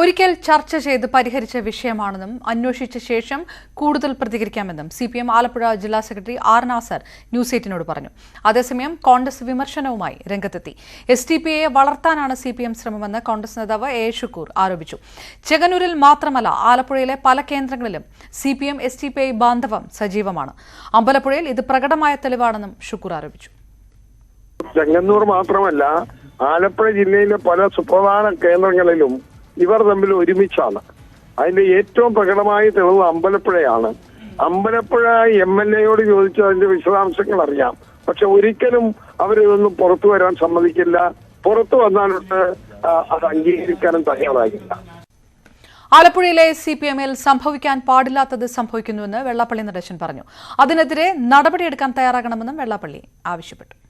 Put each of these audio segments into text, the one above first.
ഒരിക്കൽ ചർച്ച ചെയ്ത് പരിഹരിച്ച വിഷയമാണെന്നും അന്വേഷിച്ച ശേഷം കൂടുതൽ പ്രതികരിക്കാമെന്നും സി പി എം ആലപ്പുഴ ജില്ലാ സെക്രട്ടറി ആർ നാസർ ന്യൂസ് എയ്റ്റിനോട് പറഞ്ഞു. അതേസമയം കോൺഗ്രസ് വിമർശനവുമായി രംഗത്തെത്തി. എസ് ടി പി എ വളർത്താനാണ് സി പി എം ശ്രമമെന്ന് കോൺഗ്രസ് നേതാവ് എ ഷുക്കൂർ ആരോപിച്ചു. ചെങ്ങന്നൂരിൽ മാത്രമല്ല ആലപ്പുഴയിലെ പല കേന്ദ്രങ്ങളിലും C P M S T P I ബാന്ധവം സജീവമാണ്. അമ്പലപ്പുഴയിൽ ഇത് പ്രകടമായ തെളിവാണെന്നും ഷുക്കൂർ ആരോപിച്ചു. ചെങ്ങന്നൂർ മാത്രമല്ല ആലപ്പുഴ ജില്ലയിലെ പല സുപ്രധാന കേന്ദ്രങ്ങളിലും ഇവർ തമ്മിൽ ഒരുമിച്ചാണ്. അതിന്റെ ഏറ്റവും പ്രകടമായി തെളിവ് അമ്പലപ്പുഴയാണ്. അമ്പലപ്പുഴ എം എൽ എയോട് ചോദിച്ചു അതിന്റെ വിശദാംശങ്ങൾ അറിയാം. പക്ഷെ ഒരിക്കലും അവരിതൊന്നും പുറത്തു വരാൻ സമ്മതിക്കില്ല. പുറത്തു വന്നാലുണ്ട് അത് അംഗീകരിക്കാനും തയ്യാറാകില്ല. ആലപ്പുഴയിലെ സി പി എമ്മിൽ സംഭവിക്കാൻ പാടില്ലാത്തത് സംഭവിക്കുന്നുവെന്ന് വെള്ളാപ്പള്ളി നടേശൻ പറഞ്ഞു. അതിനെതിരെ നടപടിയെടുക്കാൻ തയ്യാറാകണമെന്നും വെള്ളാപ്പള്ളി ആവശ്യപ്പെട്ടു.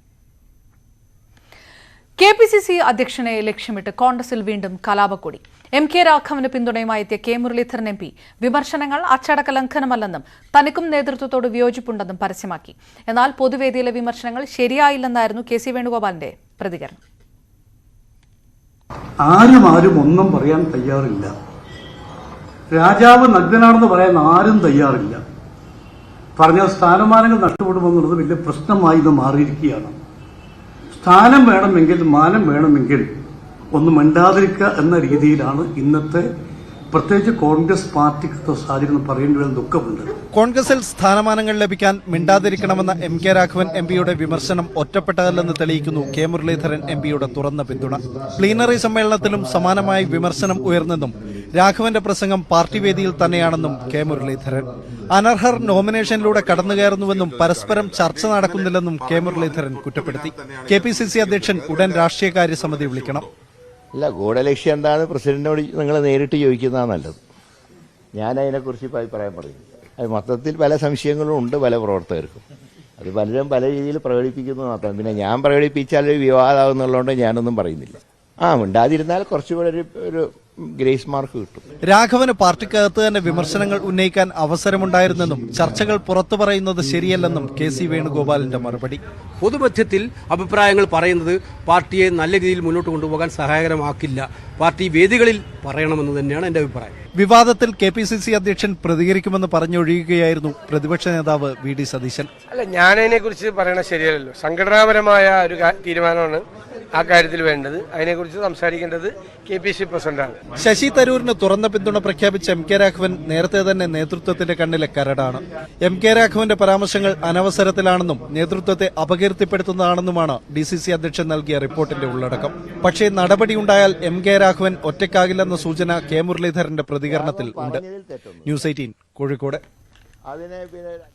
കെ പി സി സി അധ്യക്ഷനെ ലക്ഷ്യമിട്ട് കോൺഗ്രസിൽ വീണ്ടും കലാപക്കൊടി. എം കെ രാഘവന് പിന്തുണയുമായി എത്തിയ കെ മുരളീധരൻ എം പി. വിമർശനങ്ങൾ അച്ചടക്ക ലംഘനമല്ലെന്നും തനിക്കും നേതൃത്വത്തോട് വിയോജിപ്പുണ്ടെന്നും പരസ്യമാക്കി. എന്നാൽ പൊതുവേദിയിലെ വിമർശനങ്ങൾ ശരിയായില്ലെന്നായിരുന്നു കെ സി വേണുഗോപാലിന്റെ പ്രതികരണം. ആരും ആരും ഒന്നും പറയാൻ തയ്യാറില്ല. രാജാവ് നഗ്നനാണെന്ന് പറയാൻ ആരും തയ്യാറില്ല. പറഞ്ഞ സ്ഥാനമാനങ്ങൾ നഷ്ടപ്പെടുമെന്നുള്ളത് വലിയ പ്രശ്നമായി ഇത് മാറിയിരിക്കുകയാണ്. സ്ഥാനം വേണമെങ്കിൽ മാനം വേണമെങ്കിൽ ഒന്ന് മിണ്ടാതിരിക്കുക എന്ന രീതിയിലാണ് ഇന്നത്തെ പ്രത്യേകിച്ച് കോൺഗ്രസ് പാർട്ടിക്ക് സാഹചര്യം പറയേണ്ടി വരുന്ന ദുഃഖമുണ്ട്. കോൺഗ്രസിൽ സ്ഥാനമാനങ്ങൾ ലഭിക്കാൻ മിണ്ടാതിരിക്കണമെന്ന എം കെ രാഘവൻ എം പിയുടെ വിമർശനം ഒറ്റപ്പെട്ടതല്ലെന്ന് തെളിയിക്കുന്നു കെ മുരളീധരൻ എം പിയുടെ തുറന്ന പിന്തുണ. പ്ലീനറി സമ്മേളനത്തിലും സമാനമായി വിമർശനം ഉയർന്നെന്നും രാഘവന്റെ പ്രസംഗം പാർട്ടി വേദിയിൽ തന്നെയാണെന്നും കെ മുരളീധരൻ. അനർഹർ നോമിനേഷനിലൂടെ കടന്നുകയറുന്നുവെന്നും പരസ്പരം ചർച്ച നടക്കുന്നില്ലെന്നും കെ മുരളീധരൻ കുറ്റപ്പെടുത്തി. കെ പി സി സി അധ്യക്ഷൻ ഉടൻ രാഷ്ട്രീയകാര്യ സമിതി വിളിക്കണം. അല്ല ഗൂഢലക്ഷ്യം എന്താണ്? പ്രസിഡന്റിനോട് നിങ്ങൾ നേരിട്ട് ചോദിക്കുന്നതാണ് നല്ലത്. ഞാൻ അതിനെക്കുറിച്ച് അഭിപ്രായം പറയും. അത് മൊത്തത്തിൽ പല സംശയങ്ങളും ഉണ്ട് പല പ്രവർത്തകർക്കും. അത് പലരും പല രീതിയിൽ പ്രകടിപ്പിക്കുന്നത് മാത്രം. പിന്നെ ഞാൻ പ്രകടിപ്പിച്ചാൽ വിവാദമാകുന്നുള്ളതുകൊണ്ട് ഞാനൊന്നും പറയുന്നില്ല. ആ മിണ്ടാതിരുന്നാൽ കുറച്ചുകൂടെ ഒരു ഒരു ഗ്രേസ് മാർക്ക് കിട്ടും. രാഘവന് പാർട്ടിക്കകത്ത് തന്നെ വിമർശനങ്ങൾ ഉന്നയിക്കാൻ അവസരമുണ്ടായിരുന്നെന്നും ചർച്ചകൾ പുറത്തു പറയുന്നത് ശരിയല്ലെന്നും കെ സി വേണുഗോപാലിന്റെ മറുപടി. പൊതുമധ്യത്തിൽ അഭിപ്രായങ്ങൾ പറയുന്നത് പാർട്ടിയെ നല്ല രീതിയിൽ മുന്നോട്ട് കൊണ്ടുപോകാൻ സഹായകരമാക്കില്ല. പാർട്ടി വേദികളിൽ പറയണമെന്ന് തന്നെയാണ് എന്റെ അഭിപ്രായം. വിവാദത്തിൽ കെ പി സി സി അധ്യക്ഷൻ പ്രതികരിക്കുമെന്ന് പറഞ്ഞൊഴിയുകയായിരുന്നു പ്രതിപക്ഷ നേതാവ് വി ഡി സതീശൻ. അല്ല ഞാനതിനെ കുറിച്ച് പറയണത് ശരിയല്ലല്ലോ. സംഘടനാപരമായ ഒരു തീരുമാനമാണ് ആ കാര്യത്തിൽ വേണ്ടത്. അതിനെക്കുറിച്ച് സംസാരിക്കേണ്ടത് കെ പി സി പ്രസിഡന്റാണ്. ശശി തരൂരിന് തുറന്ന പിന്തുണ പ്രഖ്യാപിച്ച എം കെ രാഘവൻ നേരത്തെ തന്നെ നേതൃത്വത്തിന്റെ കണ്ണിലെ കരടാണ്. എം കെ രാഘവന്റെ പരാമർശങ്ങൾ അനവസരത്തിലാണെന്നും നേതൃത്വത്തെ അപകീർത്തിപ്പെടുത്തുന്നതാണെന്നുമാണ് ഡി സി സി അധ്യക്ഷൻ നൽകിയ റിപ്പോർട്ടിന്റെ ഉള്ളടക്കം. പക്ഷേ നടപടിയുണ്ടായാൽ എം കെ രാഘവൻ ഒറ്റക്കാകില്ലെന്ന സൂചന കെ മുരളീധരന്റെ പ്രതികരണത്തിൽ ഉണ്ട്. News eighteen Kozhikode. അതിനെ പിന്നെ